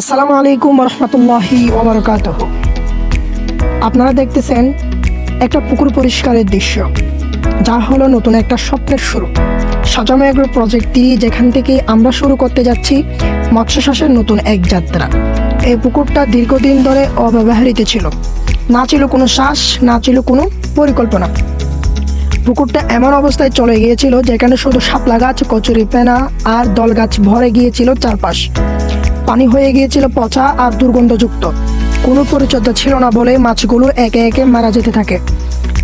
আসসালামু আলাইকুম রহমতুল্লাহি ওবরকাত আপনারা দেখতেছেন একটা পুকুর পরিষ্কারের দৃশ্য, যা হলো নতুন একটা স্বপ্নের শুরু। সাজানো এগ্রো প্রজেক্টটি যেখান থেকে আমরা শুরু করতে যাচ্ছি মৎস্য চাষের নতুন এক যাত্রা। এই পুকুরটা দীর্ঘদিন ধরে অব্যবহৃত ছিল। না ছিল কোনো শ্বাস, না ছিল কোনো পরিকল্পনা। পুকুরটা এমন অবস্থায় চলে গিয়েছিল, যেখানে শুধু শাপলা গাছ কচুরি পেনা আর দল গাছ ভরে গিয়েছিল চারপাশ। পানি হয়ে গিয়েছিল পচা আর দুর্গন্ধযুক্ত। কোনো পরিচর্যা ছিল না বলে মাছগুলো একে একে মারা যেতে থাকে।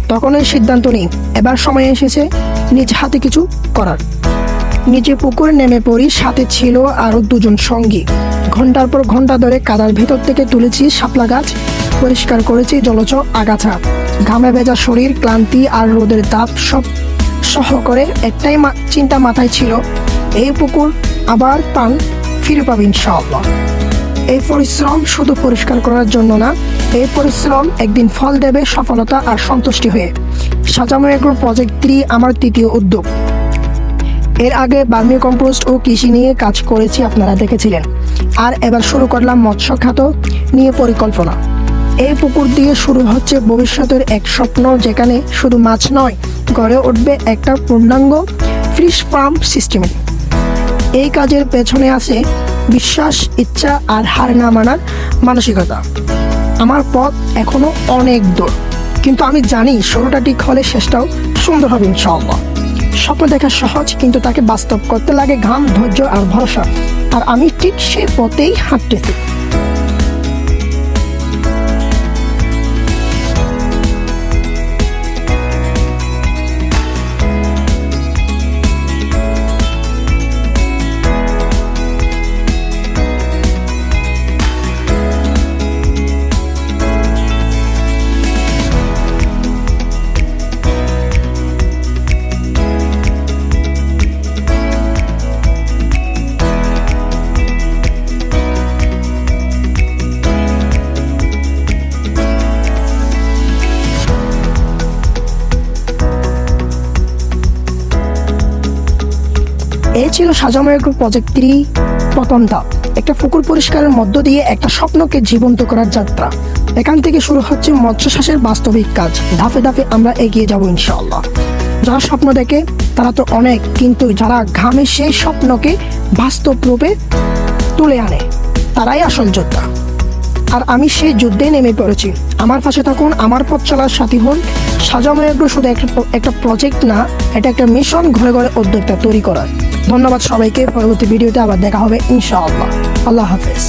তখন এই সিদ্ধান্ত নিই। এবার সময় এসেছে নিজ হাতে কিছু করার। নিচে পুকুরে নেমে পড়ি, সাথে ছিল আরও দুজন সঙ্গী। ঘণ্টার পর ঘণ্টা ধরে কাদার ভেতর থেকে তুলেছি শাপলা গাছ, পরিষ্কার করেছি জলচ আগাছা। ঘামে ভেজা শরীর, ক্লান্তি আর রোদের তাপ সব সহ করে একটাই চিন্তা মাথায় ছিল, এই পুকুর আবার প্রাণ ফিরে পাবে ইনশাআল্লাহ। এই পরিশ্রম শুধু পরিষ্কার করার জন্য না, এই পরিশ্রম একদিন ফল দেবে সফলতা আর সন্তুষ্টি হয়ে। সাজানো এগ্রো প্রজেক্ট থ্রি আমার তৃতীয় উদ্যোগ। এর আগে বার্মি কম্পোস্ট ও কৃষি নিয়ে কাজ করেছি আপনারা দেখেছিলেন। আর এবার শুরু করলাম মৎস্য খাত নিয়ে পরিকল্পনা। এই পুকুর দিয়ে শুরু হচ্ছে ভবিষ্যতের এক স্বপ্ন যেখানে শুধু মাছ নয়, গড়ে উঠবে একটা পূর্ণাঙ্গ ফিশ ফার্ম সিস্টেম। এই কাজের পেছনে আছে বিশ্বাস, ইচ্ছা আর হার না মানার মানসিকতা। আমার পথ এখনও অনেক দূর, কিন্তু আমি জানি শুরুটা ঠিক হলে শেষটাও সুন্দর হবে ইনশাআল্লাহ। স্বপ্ন দেখা সহজ, কিন্তু তাকে বাস্তব করতে লাগে ঘাম, ধৈর্য আর ভরসা। আর আমি ঠিক সে পথেই হাঁটতেছি। এই ছিল এগ্রো প্রজেক্ট থ্রি প্রথম ধাপ। একটা পুকুর পরিষ্কারের মধ্য দিয়ে একটা স্বপ্নকে জীবন্ত করার যাত্রা। এখান থেকে শুরু হচ্ছে মৎস্য বাস্তবিক কাজ। ধাপে ধাপে আমরা এগিয়ে যাব ইনশাআল্লাহ। যারা স্বপ্ন দেখে, তারা তো অনেক, কিন্তু যারা ঘামে সেই স্বপ্নকে বাস্তব রূপে তুলে আনে, তারাই আসল যোদ্ধা। আর আমি সেই যুদ্ধে নেমে পড়েছি। আমার পাশে তখন আমার পথ চলার সাথী হন। সাজানো মায়ের শুধু একটা একটা প্রজেক্ট না, এটা একটা মিশন ঘরে ঘরে উদ্যোক্তা তৈরি করার। ধন্যবাদ সবাইকে, পরবর্তী ভিডিওতে আবার দেখা হবে, ইনশাআল্লাহ। আল্লাহ হাফেজ।